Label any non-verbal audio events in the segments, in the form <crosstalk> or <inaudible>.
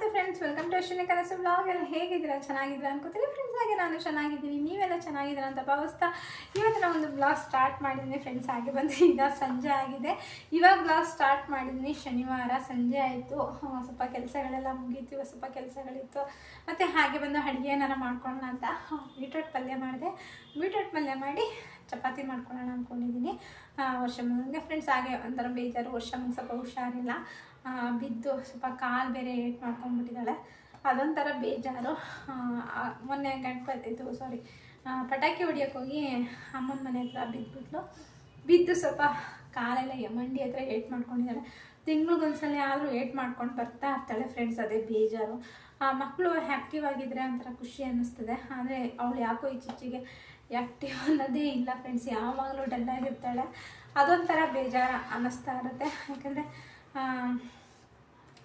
ನಮಸ್ತೆ friends welcome to Ashwini ಕನಸು blog ಎಲ್ಲ ಹೇಗಿದ್ದೀರಾ? ಚೆನ್ನಾಗಿದ್ದೀರಾ ಅನ್ಕೋತೀನಿ. ಫ್ರೆಂಡ್ಸ್ ಹಾಗೆ ನಾನು ಚೆನ್ನಾಗಿದ್ದೀನಿ. ನೀವೆಲ್ಲ ಚೆನ್ನಾಗಿದ್ದೀರಾ ಅಂತ ಭಾವಿಸ್ತಾ ಇವತ್ತು ನಾನು ಒಂದು ಬ್ಲಾಗ್ ಸ್ಟಾರ್ಟ್ ಮಾಡಿದ್ದೀನಿ ಫ್ರೆಂಡ್ಸ್ ಹಾಗೆ ಬಂದು ಈಗ ಸಂಜೆ ಆಗಿದೆ. ಇವಾಗ ಬ್ಲಾಗ್ ಸ್ಟಾರ್ಟ್ ಮಾಡಿದ್ದೀನಿ ಶನಿವಾರ, ಸಂಜೆ ಆಯಿತು. ಸ್ವಲ್ಪ ಕೆಲಸಗಳೆಲ್ಲ ಮುಗೀತು ಸ್ವಲ್ಪ ಕೆಲಸಗಳಿತ್ತು. ಮತ್ತು ಹಾಗೆ ಬಂದು ಅಡುಗೆ ಏನಾರ ಮಾಡ್ಕೊಳ್ಳೋಣ ಅಂತ ಬೀಟ್ರೋಟ್ ಪಲ್ಯ ಮಾಡಿದೆ. ಬೀಟ್ರೋಟ್ ಪಲ್ಯ ಮಾಡಿ ಚಪಾತಿ ಮಾಡ್ಕೊಳ್ಳೋಣ ಅಂದ್ಕೊಂಡಿದ್ದೀನಿ ವರ್ಷ ಮುಂದೆ ಫ್ರೆಂಡ್ಸ್ ಹಾಗೆ ಒಂಥರ ಬೇಜಾರು, ವರ್ಷ ಮುಂದೆ ಸ್ವಲ್ಪ ಹುಷಾರಿಲ್ಲ. ಬಿದ್ದು ಸ್ವಲ್ಪ ಕಾಲು ಬೇರೆ ಏಟ್ ಮಾಡ್ಕೊಂಡ್ಬಿಟ್ಟಿದ್ದಾಳೆ. ಅದೊಂಥರ ಬೇಜಾರು. ಮೊನ್ನೆ ಗಣಪತಿ ಇದು ಸಾರಿ ಪಟಾಕಿ ಹೊಡಿಯೋಕೆ ಹೋಗಿ ಅಮ್ಮನ ಮನೆ ಹತ್ರ ಬಿದ್ದುಬಿಟ್ಲು ಬಿದ್ದು ಸ್ವಲ್ಪ ಕಾಲೆಲ್ಲ ಮಂಡಿ ಹತ್ರ ಏಟ್ ಮಾಡ್ಕೊಂಡಿದ್ದಾಳೆ. ತಿಂಗ್ಳಿಗೊಂದ್ಸಲ ಆದರೂ ಏಟ್ ಮಾಡ್ಕೊಂಡು ಬರ್ತಾ ಇರ್ತಾಳೆ ಫ್ರೆಂಡ್ಸ್ ಅದೇ ಬೇಜಾರು. ಆ ಮಕ್ಕಳು ಆ್ಯಕ್ಟಿವ್ ಆಗಿದ್ರೆ ಒಂಥರ ಖುಷಿ ಅನ್ನಿಸ್ತದೆ. ಆದರೆ ಅವಳು ಯಾಕೋ ಇತ್ತೀಚೆಗೆ ಆ್ಯಕ್ಟಿವ್ ಅನ್ನೋದೇ ಇಲ್ಲ ಫ್ರೆಂಡ್ಸ್ ಯಾವಾಗಲೂ ಡಲ್ಲಾಗಿರ್ತಾಳೆ ಅದೊಂಥರ ಬೇಜಾರು ಅನ್ನಿಸ್ತಾ ಇರುತ್ತೆ. ಯಾಕಂದರೆ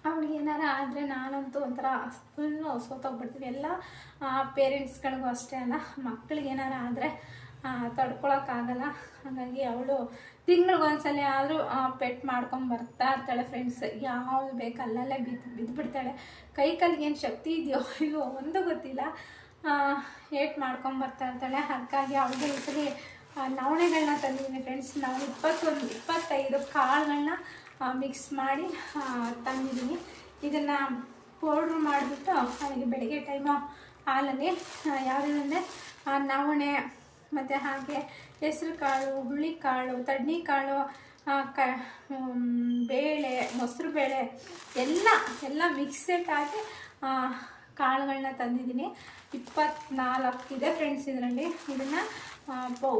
ಅವಳಿಗೆ ಏನಾರ ಆದರೆ ನಾನಂತೂ ಒಂಥರ ಫುಲ್ಲು ಸೋತೋಗ್ಬಿಡ್ತೀನಿ ಎಲ್ಲ ಪೇರೆಂಟ್ಸ್ಗಳಿಗೂ ಅಷ್ಟೇ ಅಲ್ಲ ಮಕ್ಕಳಿಗೆ ಏನಾರ ಆದರೆ ತಡ್ಕೊಳಕ್ಕಾಗಲ್ಲ ಹಾಗಾಗಿ ಅವಳು ತಿಂಗಳಿಗೊಂದ್ಸಲ ಆದರೂ ಪೆಟ್ ಮಾಡ್ಕೊಂಡು ಬರ್ತಾ ಇರ್ತಾಳೆ ಫ್ರೆಂಡ್ಸ್ ಯಾವ್ದು ಬೇಕು ಅಲ್ಲಲ್ಲೇ ಬಿದ್ದು ಬಿದ್ದುಬಿಡ್ತಾಳೆ ಕೈ ಕಾಲಿಗೆ ಏನು ಶಕ್ತಿ ಇದೆಯೋ ಇಲ್ಲೋ ಒಂದು ಗೊತ್ತಿಲ್ಲ. ಏಟ್ ಮಾಡ್ಕೊಂಡು ಬರ್ತಾ ಇರ್ತಾಳೆ. ಹಾಗಾಗಿ ಅವಳಿಗೆ ಈ ನವಣೆಗಳನ್ನ ತಂದಿದ್ದೀನಿ ಫ್ರೆಂಡ್ಸ್ ನಾವು ಇಪ್ಪತ್ತೊಂದು, ಇಪ್ಪತ್ತೈದು ಕಾಳುಗಳನ್ನ ಮಿಕ್ಸ್ ಮಾಡಿ ತಂದಿದ್ದೀನಿ. ಇದನ್ನು ಪೌಡ್ರ್ ಮಾಡಿಬಿಟ್ಟು ಅವನಿಗೆ ಬೆಳಗ್ಗೆ ಟೈಮು ಹಾಲಲ್ಲಿ ಯಾವುದಂದರೆ ನವಣೆ ಮತ್ತು ಹಾಗೆ ಹೆಸರು ಕಾಳು ಹುರುಳಿಕಾಳು ತಡ್ನಿಕಾಳು ಕಾಳು ಕ ಬೇಳೆ, ಮೊಸರು ಬೇಳೆ, ಎಲ್ಲ ಎಲ್ಲ ಮಿಕ್ಸೆಟ್ ಹಾಕಿ ಕಾಳುಗಳನ್ನ ತಂದಿದ್ದೀನಿ. ಇಪ್ಪತ್ನಾಲ್ಕು ಇದೆ ಫ್ರೆಂಡ್ಸ್ ಇದರಲ್ಲಿ. ಇದನ್ನು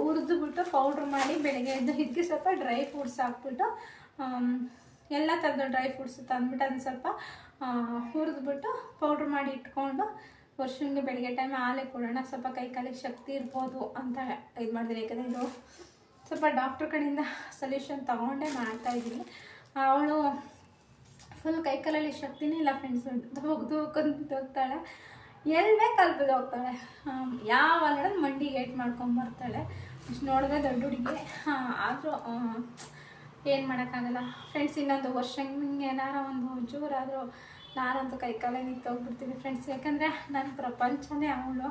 ಹುರಿದ್ಬಿಟ್ಟು ಪೌಡ್ರ್ ಮಾಡಿ ಬೆಳಗ್ಗೆ ಎದ್ದು ಇದಕ್ಕೆ ಸ್ವಲ್ಪ ಡ್ರೈ ಫ್ರೂಟ್ಸ್ ಹಾಕ್ಬಿಟ್ಟು ಎಲ್ಲ ಥರದ ಡ್ರೈ ಫ್ರೂಟ್ಸ್ ತಂದ್ಬಿಟ್ಟು ಅದನ್ನ ಸ್ವಲ್ಪ ಹುರಿದ್ಬಿಟ್ಟು ಪೌಡ್ರ್ ಮಾಡಿ ಇಟ್ಕೊಂಡು ವರ್ಷನಿಗೆ ಬೆಳಗ್ಗೆ ಟೈಮ್ ಹಾಲೇ ಕೊಡೋಣ. ಸ್ವಲ್ಪ ಕೈ ಕಾಲಿಗೆ ಶಕ್ತಿ ಇರ್ಬೋದು ಅಂತ ಇದು ಮಾಡಿದ್ರೆ ಯಾಕಂದರೆ ಇದು ಸ್ವಲ್ಪ ಡಾಕ್ಟ್ರ್ ಕಡೆಯಿಂದ ಸೊಲ್ಯೂಷನ್ ತೊಗೊಂಡೇ ಮಾಡ್ತಾ ಇದ್ದೀನಿ. ಅವಳು ಫುಲ್ ಕೈ ಕಾಲಲ್ಲಿ ಶಕ್ತಿನೇ ಇಲ್ಲ ಫ್ರೆಂಡ್ಸ್ ಹೋಗ್ದು ಹೋಗ್ತಾಳೆ. ಎಲ್ಲಿ ಹೋಗ್ತಾಳೆ. ಯಾವ ನೋಡೋದು ಮಂಡಿಗೆ ಏಟ್ ಮಾಡ್ಕೊಂಬರ್ತಾಳೆ ಇಷ್ಟು ನೋಡಿದ್ರೆ ದೊಡ್ಡ ಹುಡುಗಿ. ಆದರೂ ಏನು ಮಾಡೋಕ್ಕಾಗಲ್ಲ. ಫ್ರೆಂಡ್ಸ್ ಇನ್ನೊಂದು ವರ್ಷ ಏನಾರ ಒಂದು ಜೋರಾದರೂ ನಾನಂತೂ ಕೈ ಕಾಲೇ ನಿಂತೋಗ್ಬಿಡ್ತೀನಿ ಫ್ರೆಂಡ್ಸ್ ಯಾಕಂದರೆ ನನ್ನ ಪ್ರಪಂಚನೇ ಅವಳು.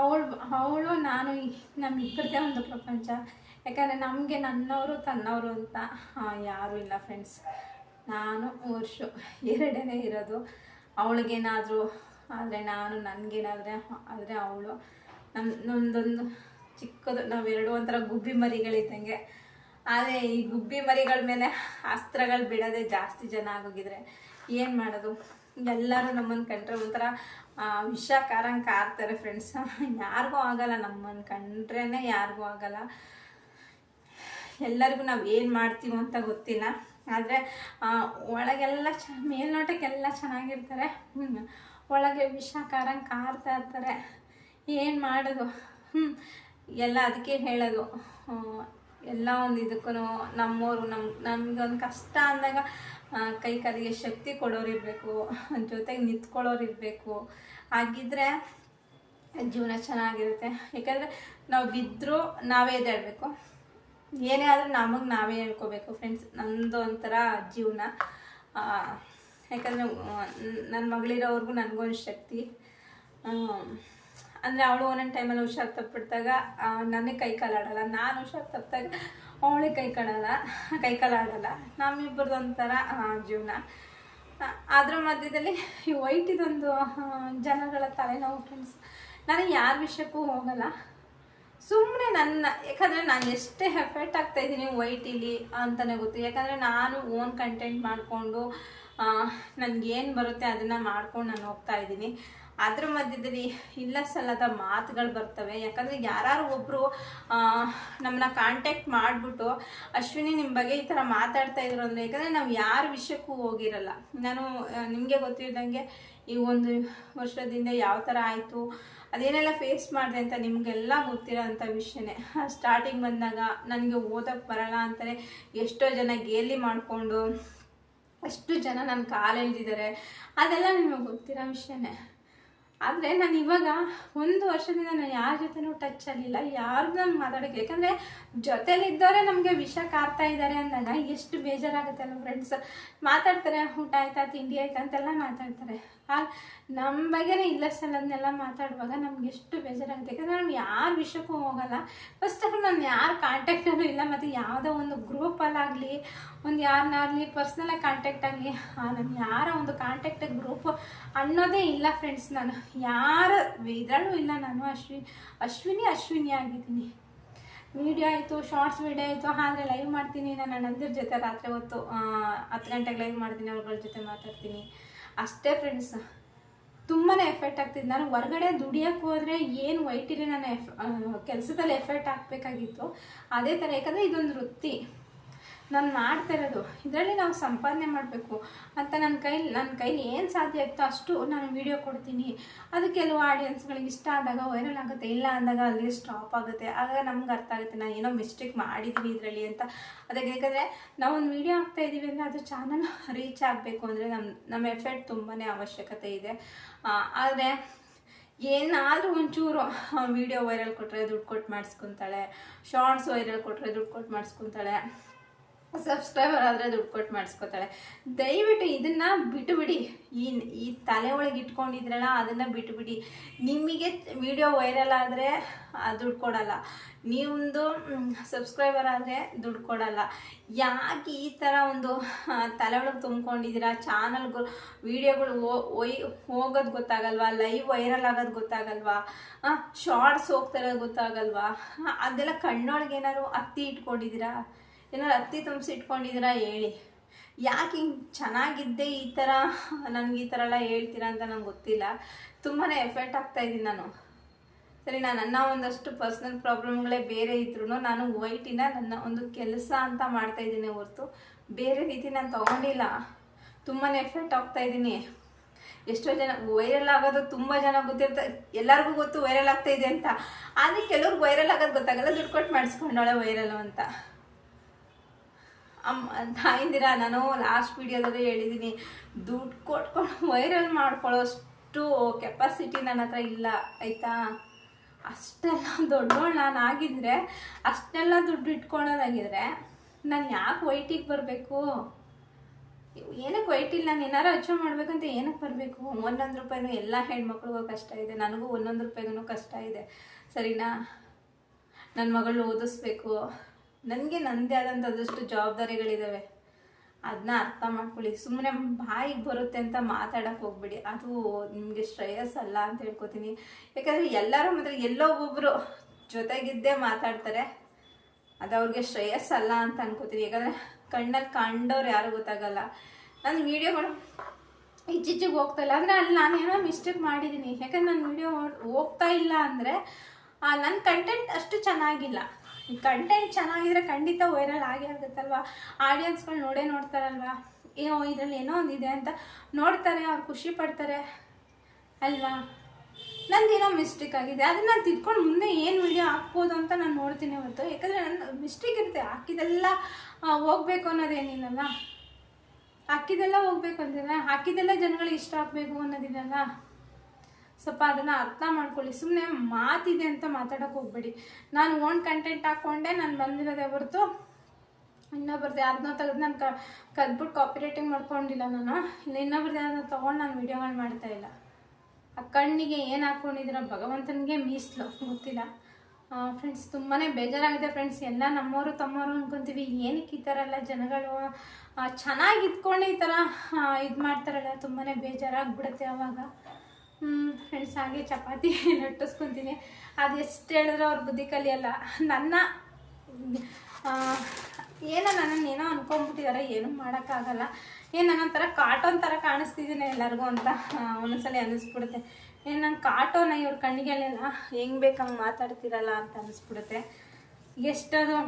ಅವಳು ಅವಳು, ನಾನು ನಮ್ಮಿಬ್ಬರದೇ ಒಂದು ಪ್ರಪಂಚ. ಯಾಕಂದರೆ ನಮಗೆ ನನ್ನವರು ತನ್ನವರು ಅಂತ. ಯಾರೂ ಇಲ್ಲ ಫ್ರೆಂಡ್ಸ್ ನಾನು ವರ್ಷ ಎರಡನೇ ಇರೋದು. ಅವಳಿಗೇನಾದರೂ ಆದರೆ ನಾನು, ನನಗೇನಾದರೆ ಆದರೆ ಅವಳು. ನಮ್ಮ ನಮ್ಮದೊಂದು ಚಿಕ್ಕದು ನಾವೆರಡು ಒಂಥರ ಗುಬ್ಬಿ ಮರಿಗಳಿದ್ದಂಗೆ. ಆದರೆ ಈ ಗುಬ್ಬಿ ಮರಿಗಳ ಮೇಲೆ ಅಸ್ತ್ರಗಳು ಬಿಡದೆ ಜಾಸ್ತಿ ಜನ ಆಗೋಗಿದ್ರೆ ಏನು ಮಾಡೋದು? ಎಲ್ಲರೂ ನಮ್ಮನ್ನು ಕಂಡ್ರೆ ಒಂಥರ ಆ, ವಿಷ ಕಾರಂಗೆ ಕಾರ್ತಾರೆ ಫ್ರೆಂಡ್ಸ್ ಯಾರಿಗೂ ಆಗಲ್ಲ ನಮ್ಮನ್ನು ಕಂಡ್ರೇ ಯಾರಿಗೂ ಆಗಲ್ಲ. ಎಲ್ಲರಿಗೂ ನಾವು ಏನು ಮಾಡ್ತೀವೋ ಅಂತ ಗೊತ್ತಿಲ್ಲ. ಆದರೆ ಒಳಗೆಲ್ಲ ಚ ಮೇಲ್ನೋಟಕ್ಕೆಲ್ಲ ಚೆನ್ನಾಗಿರ್ತಾರೆ. ಒಳಗೆ ವಿಷಕಾರಂಗೆ ಕಾರ್ತಾ ಇರ್ತಾರೆ ಏನು ಮಾಡೋದು? ಹ್ಞೂ ಎಲ್ಲ ಅದಕ್ಕೆ ಹೇಳೋದು. ಎಲ್ಲ ಒಂದು ಇದಕ್ಕೂ ನಮ್ಮವರು ನಮ್ಮ ನಮಗೊಂದು ಕಷ್ಟ ಅಂದಾಗ ಕೈ ಕಾಲಿಗೆ ಶಕ್ತಿ ಕೊಡೋರು ಇರಬೇಕು <laughs> ಜೊತೆಗೆ ನಿಂತ್ಕೊಳ್ಳೋರು ಇರಬೇಕು ಹಾಗಿದ್ರೆ ಜೀವನ ಚೆನ್ನಾಗಿರುತ್ತೆ. ಯಾಕಂದರೆ ನಾವು ಬಿದ್ದರೂ ನಾವೇ ಎದ್ದೇಳಬೇಕು. ಏನೇ ಆದರೂ ನಮಗೆ ನಾವೇ ಹೇಳ್ಕೋಬೇಕು ಫ್ರೆಂಡ್ಸ್ ನಂದು ಒಂಥರ ಜೀವನ. ಯಾಕಂದರೆ ನನ್ನ ಮಗಳಿರೋವ್ರಿಗೂ ನನಗೊಂದು ಶಕ್ತಿ. ಅಂದರೆ ಅವಳು ಒಂದೊಂದು ಟೈಮಲ್ಲಿ ಹುಷಾರು ತಪ್ಪಿಡ್ದಾಗ ನನಗೆ ಕೈ ಕಾಲು ಆಡಲ್ಲ, ನಾನು ಹುಷಾರು ತಪ್ಪಿದಾಗ ಅವಳಿಗೆ ಕೈ ಕಾಲಲ್ಲ ಕೈ ಕಾಲು ಆಡೋಲ್ಲ ನಮ್ಮಿಬ್ಬರದ್ದು ಒಂಥರ ಜೀವನ. ಅದರ ಮಧ್ಯದಲ್ಲಿ ಈ ವೈಟಿದೊಂದು ಇದೊಂದು ಜನಗಳ ತಲೆನೋವು ಫ್ರೆಂಡ್ಸ್ ನನಗೆ ಯಾರ ವಿಷಯಕ್ಕೂ ಹೋಗಲ್ಲ. ಸುಮ್ಮನೆ ನನ್ನ, ಯಾಕಂದರೆ ನಾನು ಎಷ್ಟೇ ಎಫೆಕ್ಟ್ ಆಗ್ತಾ ಇದ್ದೀನಿ ವೈಟಿಲಿ ಅಂತಲೇ ಗೊತ್ತು. ಯಾಕಂದರೆ ನಾನು ಓನ್ ಕಂಟೆಂಟ್ ಮಾಡಿಕೊಂಡು ನನಗೇನು ಬರುತ್ತೆ ಅದನ್ನು ಮಾಡ್ಕೊಂಡು ನಾನು ಹೋಗ್ತಾ ಇದ್ದೀನಿ. ಅದ್ರ ಮಧ್ಯದಲ್ಲಿ ಇಲ್ಲ ಸಲ್ಲದ ಮಾತುಗಳು ಬರ್ತವೆ. ಯಾಕಂದರೆ ಯಾರು ಒಬ್ಬರು ನಮ್ಮನ್ನ ಕಾಂಟ್ಯಾಕ್ಟ್ ಮಾಡಿಬಿಟ್ಟು ಅಶ್ವಿನಿ ನಿಮ್ಮ ಬಗ್ಗೆ ಈ ಥರ ಮಾತಾಡ್ತಾ ಇದ್ರು ಅಂದರೆ, ಯಾಕಂದರೆ ನಾವು ಯಾರ ವಿಷಯಕ್ಕೂ ಹೋಗಿರಲ್ಲ. ನಾನು ನಿಮಗೆ ಗೊತ್ತಿದ್ದಂಗೆ ಈ ಒಂದು ವರ್ಷದಿಂದ ಯಾವ ಥರ ಆಯಿತು, ಅದೇನೆಲ್ಲ ಫೇಸ್ ಮಾಡಿದೆ ಅಂತ ನಿಮಗೆಲ್ಲ ಗೊತ್ತಿರೋ ಅಂಥ ವಿಷಯನೇ ಸ್ಟಾರ್ಟಿಂಗ್ ಬಂದಾಗ ನನಗೆ ಓದೋಕ್ಕೆ ಬರಲ್ಲ ಅಂತಲೇ ಎಷ್ಟೋ ಜನ ಗೇಲಿ ಮಾಡಿಕೊಂಡು, ಅಷ್ಟು ಜನ ನನ್ನ ಕಾಲು ಎಳ್ದಿದ್ದಾರೆ, ಅದೆಲ್ಲ ನಿಮಗೆ ಗೊತ್ತಿರೋ ವಿಷಯನೇ. ಆದರೆ ನಾನು ಇವಾಗ ಒಂದು ವರ್ಷದಿಂದ ನಾನು ಯಾರ ಜೊತೆನೂ ಟಚ್ ಆಗಲಿಲ್ಲ ಯಾರಿಗೂ ನಾನು ಮಾತಾಡೋಕೆ ಯಾಕಂದರೆ ಜೊತೆಲಿದ್ದವರೇ ನಮಗೆ ವಿಷ ಕಾರ್ತಾ ಇದ್ದಾರೆ ಅಂದಾಗ ಎಷ್ಟು ಬೇಜಾರಾಗುತ್ತೆ ಅಲ್ಲ ಫ್ರೆಂಡ್ಸ್ ಮಾತಾಡ್ತಾರೆ, ಊಟ ಆಯ್ತಾ, ತಿಂಡಿ ಆಯ್ತಾ ಅಂತೆಲ್ಲ ಮಾತಾಡ್ತಾರೆ. ನಮ್ಮ ಬಗ್ಗೆನೇ ಇಲ್ಲ ಸಲ ಅದನ್ನೆಲ್ಲ ಮಾತಾಡುವಾಗ ನಮ್ಗೆ ಎಷ್ಟು ಬೇಜಾರಾಗುತ್ತೆ. ಯಾಕಂದರೆ ನಾನು ಯಾರ ವಿಷಯಕ್ಕೂ ಹೋಗಲ್ಲ. ಫಸ್ಟ್ ಆಫ್ ಆಲ್ ನಾನು ಯಾರ ಕಾಂಟ್ಯಾಕ್ಟಲ್ಲೂ ಇಲ್ಲ. ಮತ್ತು ಯಾವುದೋ ಒಂದು ಗ್ರೂಪಲ್ಲಾಗಲಿ ಒಂದು ಯಾರನ್ನಾಗಲಿ ಪರ್ಸ್ನಲಾಗಿ ಕಾಂಟ್ಯಾಕ್ಟ್ ಆಗಲಿ ನಾನು ಯಾರ ಒಂದು ಕಾಂಟ್ಯಾಕ್ಟ್ ಗ್ರೂಪ್ ಅನ್ನೋದೇ ಇಲ್ಲ ಫ್ರೆಂಡ್ಸ್ ನಾನು ಯಾರ ಇದರಲ್ಲೂ ಇಲ್ಲ ನಾನು ಅಶ್ವಿನಿ ಅಶ್ವಿನಿ ಅಶ್ವಿನಿ ಆಗಿದ್ದೀನಿ. ವಿಡಿಯೋ ಆಯಿತು ಶಾರ್ಟ್ಸ್ ವಿಡಿಯೋ ಆಯಿತು, ಆದರೆ ಲೈವ್ ಮಾಡ್ತೀನಿ. ನಾನು ಅಣ್ಣಂದಿರ ಜೊತೆ ರಾತ್ರಿ ಹೊತ್ತು ಹತ್ತು ಗಂಟೆಗೆ ಲೈವ್ ಮಾಡ್ತೀನಿ ಅವ್ರಗಳ ಜೊತೆ ಮಾತಾಡ್ತೀನಿ. ಅಷ್ಟೇ ಫ್ರೆಂಡ್ಸ್ ತುಂಬಾ ಎಫೆಕ್ಟ್ ಆಗ್ತಿದೆ. ನಾನು ಹೊರಗಡೆ ದುಡಿಯೋಕ್ಕೆ ಹೋದರೆ ಏನು ವೈಟಿರಿ ನಾನು ಎಫ್ ಕೆಲಸದಲ್ಲಿ ಎಫೆಕ್ಟ್ ಹಾಕಬೇಕಾಗಿತ್ತು ಅದೇ ಥರ ಯಾಕಂದರೆ ಇದೊಂದು ವೃತ್ತಿ. ನಾನು ಮಾಡ್ತಾ ಇರೋದು. ಇದರಲ್ಲಿ ನಾವು ಸಂಪಾದನೆ ಮಾಡಬೇಕು ಅಂತ ನನ್ನ ಕೈಲಿ ನನ್ನ ಕೈಲಿ ಏನು ಸಾಧ್ಯ ಆಗುತ್ತೋ ಅಷ್ಟು ನಾನು ವಿಡಿಯೋ ಕೊಡ್ತೀನಿ. ಅದು ಕೆಲವು ಆಡಿಯನ್ಸ್ಗಳಿಗೆ ಇಷ್ಟ ಆದಾಗ ವೈರಲ್ ಆಗುತ್ತೆ, ಇಲ್ಲ ಅಂದಾಗ ಅಲ್ಲಿ ಸ್ಟಾಪ್ ಆಗುತ್ತೆ. ಆಗ ನಮ್ಗೆ ಅರ್ಥ ಆಗುತ್ತೆ, ನಾನು ಏನೋ ಮಿಸ್ಟೇಕ್ ಮಾಡಿದ್ದೀನಿ ಇದರಲ್ಲಿ ಅಂತ. ಅದಕ್ಕೆ ಯಾಕಂದರೆ ನಾವು ಒಂದು ವಿಡಿಯೋ ಹಾಕ್ತಾ ಇದ್ದೀವಿ ಅಂದರೆ ಅದು ಚಾನಲ್ ರೀಚ್ ಆಗಬೇಕು ಅಂದರೆ ನಮ್ಮ ನಮ್ಮ ಎಫೆಕ್ಟ್ ತುಂಬಾ ಅವಶ್ಯಕತೆ ಇದೆ. ಆದರೆ ಏನಾದರೂ ಒಂಚೂರು ವಿಡಿಯೋ ವೈರಲ್ ಕೊಟ್ಟರೆ ದುಡ್ಡು ಕೊಟ್ಟು ಮಾಡಿಸ್ಕೊತಾಳೆ. ಶಾರ್ಟ್ಸ್ ವೈರಲ್ ಕೊಟ್ಟರೆ ದುಡ್ಡು ಕೊಟ್ಟು ಮಾಡಿಸ್ಕೊತಾಳೆ. ಸಬ್ಸ್ಕ್ರೈಬರ್ ಆದರೆ ದುಡ್ಡು ಕೊಟ್ಟು ಮಾಡಿಸ್ಕೋತಾಳೆ. ದಯವಿಟ್ಟು ಇದನ್ನು ಬಿಟ್ಟುಬಿಡಿ ಈ ಈ ತಲೆ ಒಳಗೆ ಇಟ್ಕೊಂಡಿದ್ರಲ್ಲ, ಅದನ್ನು ಬಿಟ್ಟುಬಿಡಿ ನಿಮಗೆ ವಿಡಿಯೋ ವೈರಲ್ ಆದರೆ ದುಡ್ಡು ಕೊಡಲ್ಲ. ನೀವೊಂದು ಸಬ್ಸ್ಕ್ರೈಬರ್ ಆದರೆ ದುಡ್ಡು ಕೊಡಲ್ಲ. ಯಾಕೆ ಈ ಥರ ಒಂದು ತಲೆ ಒಳಗೆ ತುಂಬ್ಕೊಂಡಿದ್ದೀರಾ ಚಾನಲ್ಗಳು ವೀಡಿಯೋಗಳು ಒಯ್, ಹೋಗೋದು ಗೊತ್ತಾಗಲ್ವಾ? ಲೈವ್ ವೈರಲ್ ಆಗೋದು ಗೊತ್ತಾಗಲ್ವಾ? ಶಾರ್ಟ್ಸ್ ಹೋಗ್ತಾ ಇರೋದು ಗೊತ್ತಾಗಲ್ವಾ? ಅದೆಲ್ಲ ಕಣ್ಣೊಳಗೆ ಏನಾದ್ರು ಅತ್ತಿ ಇಟ್ಕೊಂಡಿದ್ದೀರಾ ಏನಾದ್ರು ಹತ್ತಿ ತುಂಬಿಸಿ ಇಟ್ಕೊಂಡಿದ್ದೀರಾ ಹೇಳಿ. ಯಾಕೆ ಹಿಂಗೆ ಚೆನ್ನಾಗಿದ್ದೆ ಈ ಥರ ನನಗೆ ಈ ಥರ ಎಲ್ಲ ಹೇಳ್ತೀರಾ ಅಂತ ನಂಗೆ ಗೊತ್ತಿಲ್ಲ. ತುಂಬಾ ಎಫೆಕ್ಟ್ ಆಗ್ತಾಯಿದ್ದೀನಿ ನಾನು. ಸರಿ, ನಾನು ನನ್ನ ಒಂದಷ್ಟು ಪರ್ಸ್ನಲ್ ಪ್ರಾಬ್ಲಮ್ಗಳೇ ಬೇರೆ ಇದ್ರೂ ನಾನು ವೈಟಿನ ನನ್ನ ಒಂದು ಕೆಲಸ ಅಂತ ಮಾಡ್ತಾ ಇದ್ದೀನಿ ಹೊರತು. ಬೇರೆ ರೀತಿ ನಾನು ತಗೊಂಡಿಲ್ಲ. ತುಂಬಾ ಎಫೆಕ್ಟ್ ಆಗ್ತಾಯಿದ್ದೀನಿ ಎಷ್ಟೋ ಜನ ವೈರಲ್ ಆಗೋದು ತುಂಬ ಜನ ಗೊತ್ತಿರ್ತ, ಎಲ್ಲರಿಗೂ ಗೊತ್ತು ವೈರಲ್ ಆಗ್ತಾ ಇದೆ ಅಂತ. ಆದರೆ ಕೆಲವ್ರಿಗೆ ವೈರಲ್ ಆಗೋದು ಗೊತ್ತಾಗಲ್ಲ, ದುಡ್ಡು ಕೊಟ್ಟು ಮಾಡಿಸ್ಕೊಂಡವಳೆ ವೈರಲ್ ಅಂತ. ಅಮ್ಮ, ತಾಯಿಂದಿರ, ನಾನು ಲಾಸ್ಟ್ ವಿಡಿಯೋದಲ್ಲೇ ಹೇಳಿದ್ದೀನಿ ದುಡ್ಡು ಕೊಟ್ಕೊಂಡು ವೈರಲ್ ಮಾಡ್ಕೊಳ್ಳೋಷ್ಟು ಕೆಪಾಸಿಟಿ ನನ್ನ ಹತ್ರ ಇಲ್ಲ, ಆಯಿತಾ? ಅಷ್ಟೆಲ್ಲ ದೊಡ್ಡವಳು ನಾನು ಆಗಿದ್ರೆ ಅಷ್ಟೆಲ್ಲ ದುಡ್ಡು ಇಟ್ಕೊಳ್ಳೋದಾಗಿದ್ರೆ ನಾನು ಯಾಕೆ ವೈಟಿಗೆ ಬರಬೇಕು? ಏನಕ್ಕೆ ವೈಟ್ ಇಲ್ಲ? ನಾನು ಏನಾರು ಅಚೀವ್ ಮಾಡಬೇಕಂತ ಏನಕ್ಕೆ ಬರಬೇಕು? ಒಂದೊಂದು ರೂಪಾಯಿನೂ ಎಲ್ಲ ಹೆಣ್ಮಕ್ಳಿಗೂ ಕಷ್ಟ ಇದೆ, ನನಗೂ ಒಂದೊಂದು ರೂಪಾಯಿಗೂ ಕಷ್ಟ ಇದೆ, ಸರಿನಾ? ನನ್ನ ಮಗಳು ಓದಿಸ್ಬೇಕು. ನನಗೆ ನನ್ನದೇ ಆದಂಥ ಅದಷ್ಟು ಜವಾಬ್ದಾರಿಗಳಿದ್ದಾವೆ ಅದನ್ನ ಅರ್ಥ ಮಾಡ್ಕೊಳ್ಳಿ. ಸುಮ್ಮನೆ ಬಾಯಿಗೆ ಬರುತ್ತೆ ಅಂತ ಮಾತಾಡಕ್ಕೆ ಹೋಗ್ಬಿಡಿ. ಅದು ನಿಮಗೆ ಶ್ರೇಯಸ್ ಅಲ್ಲ ಅಂತ ಹೇಳ್ಕೊತೀನಿ. ಯಾಕಂದರೆ ಎಲ್ಲರೂ ಮಾತ್ರ ಎಲ್ಲೋ ಒಬ್ಬೊಬ್ಬರು ಜೊತೆಗಿದ್ದೇ ಮಾತಾಡ್ತಾರೆ. ಅದು ಅವ್ರಿಗೆ ಶ್ರೇಯಸ್ ಅಲ್ಲ ಅಂತ ಅನ್ಕೋತೀನಿ. ಯಾಕಂದರೆ ಕಣ್ಣಲ್ಲಿ ಕಂಡವ್ರು ಯಾರು ಗೊತ್ತಾಗಲ್ಲ. ನಾನು ವೀಡಿಯೋಗಳು ಇಚ್ಚಿಚ್ಚಿಗೆ ಹೋಗ್ತಾ ಇಲ್ಲ. ಅಂದರೆ ಅಲ್ಲಿ ನಾನೇನೋ ಮಿಸ್ಟೇಕ್ ಮಾಡಿದ್ದೀನಿ ಯಾಕಂದ್ರೆ ನಾನು ವೀಡಿಯೋ ಹೋಗ್ತಾ ಇಲ್ಲ ಅಂದರೆ ನನ್ನ ಕಂಟೆಂಟ್ ಅಷ್ಟು ಚೆನ್ನಾಗಿಲ್ಲ. ಕಂಟೆಂಟ್ ಚೆನ್ನಾಗಿದ್ರೆ ಖಂಡಿತ ವೈರಲ್ ಆಗೇ ಆಗುತ್ತಲ್ವಾ ಆಡಿಯನ್ಸ್ಗಳು ನೋಡೇ ನೋಡ್ತಾರಲ್ವಾ? ಏನೋ ಇದರಲ್ಲಿ ಏನೋ ಒಂದಿದೆ ಅಂತ ನೋಡ್ತಾರೆ, ಅವ್ರು ಖುಷಿ ಪಡ್ತಾರೆ ಅಲ್ವಾ? ಏನೋ ಮಿಸ್ಟೇಕ್ ಆಗಿದೆ. ಅದನ್ನ ನಾನು ತಿದ್ಕೊಂಡು ಮುಂದೆ ಏನು ವಿಡಿಯೋ ಹಾಕ್ಬೋದು ಅಂತ ನಾನು ನೋಡ್ತೀನಿ ಹೊರತು. ಯಾಕಂದರೆ ನನ್ನ ಮಿಸ್ಟೇಕ್ ಇರುತ್ತೆ. ಹಾಕಿದೆಲ್ಲ ಹೋಗ್ಬೇಕು ಅನ್ನೋದೇನಿಲ್ಲಲ್ಲ? ಹಾಕಿದೆಲ್ಲ ಹೋಗ್ಬೇಕು ಅಂತಿಲ್ಲ ಹಾಕಿದೆಲ್ಲ ಜನಗಳಿಗೆ ಇಷ್ಟ ಆಗಬೇಕು ಅನ್ನೋದಿಲ್ಲಲ್ಲ ಸ್ವಲ್ಪ ಅದನ್ನು ಅರ್ಥ ಮಾಡ್ಕೊಳ್ಳಿ. ಸುಮ್ಮನೆ ಮಾತಿದೆ ಅಂತ ಮಾತಾಡೋಕೆ ಹೋಗ್ಬೇಡಿ. ನಾನು ಓನ್ ಕಂಟೆಂಟ್ ಹಾಕ್ಕೊಂಡೆ ನಾನು ಬಂದಿರೋದೇ ಹೊರತು ಇನ್ನೊಬ್ರದ್ದು ಯಾರನ್ನೋ ತೆಗೆದು ನಾನು ಕ ಕದ್ಬಿಟ್ಟು ಕಾಪಿ ರೈಟಿಂಗ್ ಮಾಡ್ಕೊಂಡಿಲ್ಲ ನಾನು. ಇಲ್ಲ ಇನ್ನೊಬ್ರದ್ದು ಯಾರನ್ನ ತೊಗೊಂಡು ನಾನು ವೀಡಿಯೋಗಳು ಮಾಡ್ತಾ ಇಲ್ಲ. ಆ ಕಣ್ಣಿಗೆ ಏನು ಹಾಕ್ಕೊಂಡಿದ್ದೀರೋ ಭಗವಂತನಿಗೆ ಮೀಸಲು, ಗೊತ್ತಿಲ್ಲ. ಫ್ರೆಂಡ್ಸ್ ತುಂಬಾ ಬೇಜಾರಾಗಿದೆ ಫ್ರೆಂಡ್ಸ್ ಎಲ್ಲ ನಮ್ಮವರು ತಮ್ಮವರು ಅನ್ಕೊಂತೀವಿ. ಏನಕ್ಕೆ ಈ ಥರ ಎಲ್ಲ ಜನಗಳು ಚೆನ್ನಾಗಿ ಇದ್ಕೊಂಡು ಈ ಥರ ಇದು ಮಾಡ್ತಾರಲ್ಲ ತುಂಬಾ ಬೇಜಾರಾಗ್ಬಿಡುತ್ತೆ ಅವಾಗ. ಫ್ರೆಂಡ್ಸ್ ಹಾಗೆ ಚಪಾತಿ <laughs> ನಟ್ಟಿಸ್ಕೊತೀನಿ. ಅದು ಎಷ್ಟು ಹೇಳಿದ್ರೆ ಅವ್ರ ಬುದ್ಧಿ ಕಲಿಯಲ್ಲ. ನನ್ನ ಏನೋ ನನ್ನನ್ನು ಏನೋ ಅನ್ಕೊಂಡ್ಬಿಟ್ಟಿದ್ದಾರೆ ಏನೂ ಮಾಡೋಕ್ಕಾಗಲ್ಲ. ಏನು ನನ್ನೊಂಥರ ಕಾಟೋನ್ ಥರ ಕಾಣಿಸ್ತಿದ್ದೀನಿ ಎಲ್ಲರಿಗೂ ಅಂತ ಒಂದೊಂದ್ಸಲಿ ಅನ್ನಿಸ್ಬಿಡುತ್ತೆ ಏನು ನಂಗೆ ಕಾಟೋನ ಇವ್ರ ಕಣ್ಣಿಗೆಲ್ಲ ಹೆಂಗೆ ಬೇಕು ಹಂಗೆ ಮಾತಾಡ್ತಿರಲ್ಲ ಅಂತ ಅನ್ನಿಸ್ಬಿಡುತ್ತೆ ಎಷ್ಟದು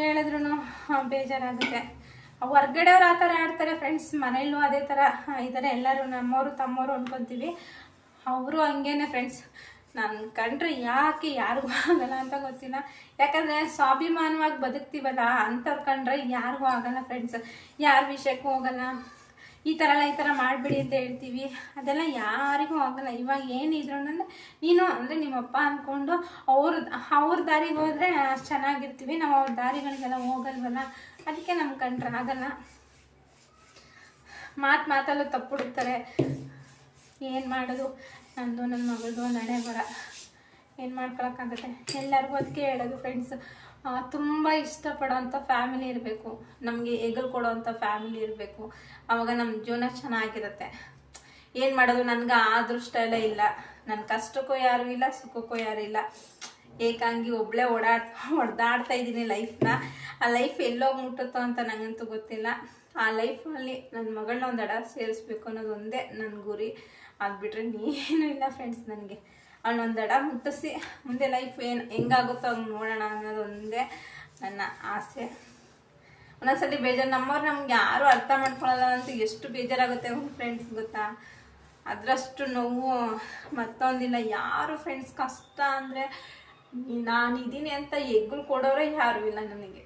ಹೇಳಿದ್ರು ಬೇಜಾರಾಗುತ್ತೆ. ಹೊರ್ಗಡೆಯವ್ರು ಆ ಥರ ಆಡ್ತಾರೆ ಫ್ರೆಂಡ್ಸ್ ಮನೆಯಲ್ಲೂ ಅದೇ ಥರ ಇದ್ದಾರೆ ಎಲ್ಲರೂ ನಮ್ಮವರು ತಮ್ಮವರು ಅಂದ್ಕೊತೀವಿ ಅವರು ಹಂಗೇನೆ ಫ್ರೆಂಡ್ಸ್ ನಾನು ಕಂಡ್ರೆ ಯಾಕೆ ಯಾರಿಗೂ ಆಗಲ್ಲ ಅಂತ ಗೊತ್ತಿಲ್ಲ. ಯಾಕಂದರೆ ಸ್ವಾಭಿಮಾನವಾಗಿ ಬದುಕ್ತೀವಲ್ಲ ಅಂಥವ್ರು ಕಂಡ್ರೆ ಯಾರಿಗೂ ಆಗಲ್ಲ ಫ್ರೆಂಡ್ಸ್ ಯಾರ ವಿಷಯಕ್ಕೂ ಹೋಗಲ್ಲ. ಈ ಥರ ಎಲ್ಲ ಈ ಥರ ಮಾಡಿಬಿಡಿ ಅಂತ ಹೇಳ್ತೀವಿ. ಅದೆಲ್ಲ ಯಾರಿಗೂ ಆಗಲ್ಲ. ಇವಾಗ ಏನಿದ್ರು ಅಂದರೆ ನೀನು ಅಂದರೆ ನಿಮ್ಮಪ್ಪ ಅಂದ್ಕೊಂಡು ಅವ್ರ ಅವ್ರ ದಾರಿಗೆ ಹೋದರೆ ಚೆನ್ನಾಗಿರ್ತೀವಿ. ನಾವು ಅವ್ರ ದಾರಿಗಳಿಗೆಲ್ಲ ಹೋಗಲ್ವಲ್ಲ. ಅದಕ್ಕೆ ನಮ್ಮ ಕಂಡ್ರೆ ಆಗಲ್ಲ ಮಾತು ಮಾತಲ್ಲೂ ತಪ್ಪು ಹುಡುಕ್ತಾರೆ ಏನು ಮಾಡೋದು? ನಂದು ನನ್ನ ಮಗಳದು ನಡೆ ಬರ ಏನು ಮಾಡ್ಕೊಳಕ್ಕಾಗತ್ತೆ? ಎಲ್ಲರಿಗೂ ಅದಕ್ಕೆ ಹೇಳೋದು ಫ್ರೆಂಡ್ಸ್ ತುಂಬ ಇಷ್ಟಪಡೋವಂಥ ಫ್ಯಾಮಿಲಿ ಇರಬೇಕು. ನಮಗೆ ಹೆಗಲು ಕೊಡೋವಂಥ ಫ್ಯಾಮಿಲಿ ಇರಬೇಕು. ಆವಾಗ ನಮ್ಮ ಜೀವನ ಚೆನ್ನಾಗಿರುತ್ತೆ. ಏನು ಮಾಡೋದು? ನನಗೆ ಆ ಅದೃಷ್ಟ ಎಲ್ಲ ಇಲ್ಲ. ನನ್ನ ಕಷ್ಟಕ್ಕೂ ಯಾರೂ ಇಲ್ಲ, ಸುಖಕ್ಕೂ ಯಾರೂ ಇಲ್ಲ. ಏಕಾಂಗಿ ಒಬ್ಳೆ ಓಡಾಡ್, ಹೊಡೆದಾಡ್ತಾ ಇದ್ದೀನಿ ಲೈಫ್ನ. ಆ ಲೈಫ್ ಎಲ್ಲೋಗಿ ಮುಟ್ಟುತ್ತೋ ಅಂತ ನನಗಂತೂ ಗೊತ್ತಿಲ್ಲ. ಆ ಲೈಫಲ್ಲಿ ನನ್ನ ಮಗಳನ್ನ ಒಂದು ಅಡ ಸೇರಿಸ್ಬೇಕು ಅನ್ನೋದು ಒಂದೇ ನನ್ನ ಗುರಿ. ಆಗಿಬಿಟ್ರೆ ನೀನು ಇಲ್ಲ ಫ್ರೆಂಡ್ಸ್ ನನಗೆ. ಅವಳನ್ನೊಂದು ಅಡ ಮುಟ್ಟಿಸಿ ಮುಂದೆ ಲೈಫ್ ಏನು, ಹೆಂಗಾಗುತ್ತೋ ಹಂಗೆ ನೋಡೋಣ ಅನ್ನೋದು ಒಂದೇ ನನ್ನ ಆಸೆ. ಒಂದೊಂದ್ಸಲಿ ಬೇಜಾರು, ನಮ್ಮವ್ರು ನಮ್ಗೆ ಯಾರು ಅರ್ಥ ಮಾಡ್ಕೊಳ್ಳಲ್ಲ ಅಂತ ಎಷ್ಟು ಬೇಜಾರಾಗುತ್ತೆ ಫ್ರೆಂಡ್ಸ್ ಗೊತ್ತಾ? ಅದರಷ್ಟು ನೋವು ಮತ್ತೊಂದಿಲ್ಲ. ಯಾರು ಫ್ರೆಂಡ್ಸ್ ಕಷ್ಟ ಅಂದರೆ ನಾನು ಇದ್ದೀನಿ ಅಂತ ಎಗ್ಗಳು ಕೊಡೋರೇ ಯಾರು ಇಲ್ಲ ನನಗೆ.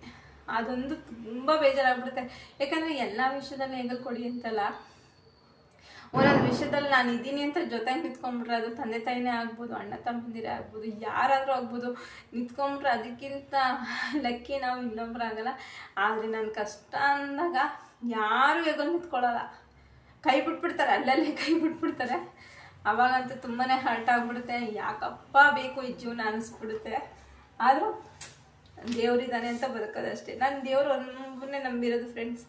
ಅದೊಂದು ತುಂಬ ಬೇಜಾರಾಗ್ಬಿಡುತ್ತೆ. ಯಾಕಂದರೆ ಎಲ್ಲ ವಿಷಯದಲ್ಲಿ ಹೆಗಲ್ ಕೊಡಿ ಅಂತಲ್ಲ. ಒಂದೊಂದು ವಿಷಯದಲ್ಲಿ ನಾನು ಇದ್ದೀನಿ ಅಂತ ಜೊತೆಗೆ ನಿಂತ್ಕೊಂಡ್ಬಿಟ್ರೆ ಅದು ತಂದೆ ತಾಯಿನೇ ಆಗ್ಬೋದು, ಅಣ್ಣ ತಮ್ಮಂದಿರೇ ಆಗ್ಬೋದು, ಯಾರಾದರೂ ಆಗ್ಬೋದು ನಿಂತ್ಕೊಂಡ್ಬಿಟ್ರೆ ಅದಕ್ಕಿಂತ ಲಕ್ಕಿ ನಾವು ಇನ್ನೊಬ್ರು ಆಗಲ್ಲ. ಆದರೆ ನನ್ನ ಕಷ್ಟ ಅಂದಾಗ ಯಾರು ಹೆಗಲ್ ನಿಂತ್ಕೊಳ್ಳಲ್ಲ. ಕೈ ಬಿಟ್ಬಿಡ್ತಾರೆ, ಅಲ್ಲಲ್ಲೇ ಕೈ ಬಿಟ್ಬಿಡ್ತಾರೆ. ಅವಾಗಂತೂ ತುಂಬಾ ಹರ್ಟ್ ಆಗ್ಬಿಡುತ್ತೆ. ಯಾಕಪ್ಪ ಬೇಕು ಈ ಜೀವನ ಅನಿಸ್ಬಿಡುತ್ತೆ. ಆದರೂ ದೇವರಿದ್ದಾನೆ ಅಂತ ಬದುಕೋದಷ್ಟೇ ನಾನು ದೇವ್ರು ಒಬ್ಬನೇ ನಂಬಿರೋದು ಫ್ರೆಂಡ್ಸ್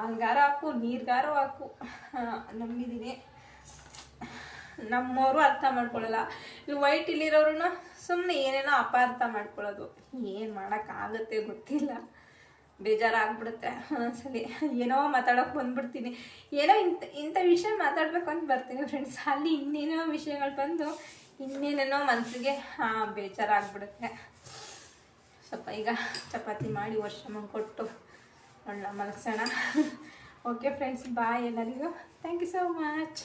ಹಂಗಾರ ಹಾಕು ನೀರ್ಗಾರ ಹಾಕು. ನಂಬಿದ್ದೀನಿ ನಮ್ಮವರು ಅರ್ಥ ಮಾಡ್ಕೊಳ್ಳಲ್ಲ ಇಲ್ಲಿ ವೈಟ್ ಇಲ್ಲಿರೋರು ಸುಮ್ಮನೆ ಏನೇನೋ ಅಪಾರ್ಥ ಮಾಡ್ಕೊಳ್ಳೋದು ಏನು ಮಾಡೋಕ್ಕಾಗತ್ತೆ ಗೊತ್ತಿಲ್ಲ. ಬೇಜಾರಾಗ್ಬಿಡುತ್ತೆ ಒಂದೊಂದ್ಸಲಿ. ಏನೋ ಮಾತಾಡೋಕೆ ಬಂದ್ಬಿಡ್ತೀನಿ. ಏನೋ ಇಂಥ ಇಂಥ ವಿಷಯ ಮಾತಾಡಬೇಕು ಅಂತ ಬರ್ತೀನಿ ಫ್ರೆಂಡ್ಸ್ ಅಲ್ಲಿ ಇನ್ನೇನೋ ವಿಷಯಗಳು ಬಂದು ಇನ್ನೇನೇನೋ ಮನಸ್ಸಿಗೆ ಬೇಜಾರಾಗ್ಬಿಡುತ್ತೆ. ಸ್ವಲ್ಪ ಈಗ ಚಪಾತಿ ಮಾಡಿ ವರ್ಷ ಕೊಟ್ಟು ಒಳ್ಳೆ ಮಲಗ್ಸೋಣ. ಓಕೆ ಫ್ರೆಂಡ್ಸ್ ಬಾಯ್ ಎಲ್ಲರಿಗೂ. Thank you so much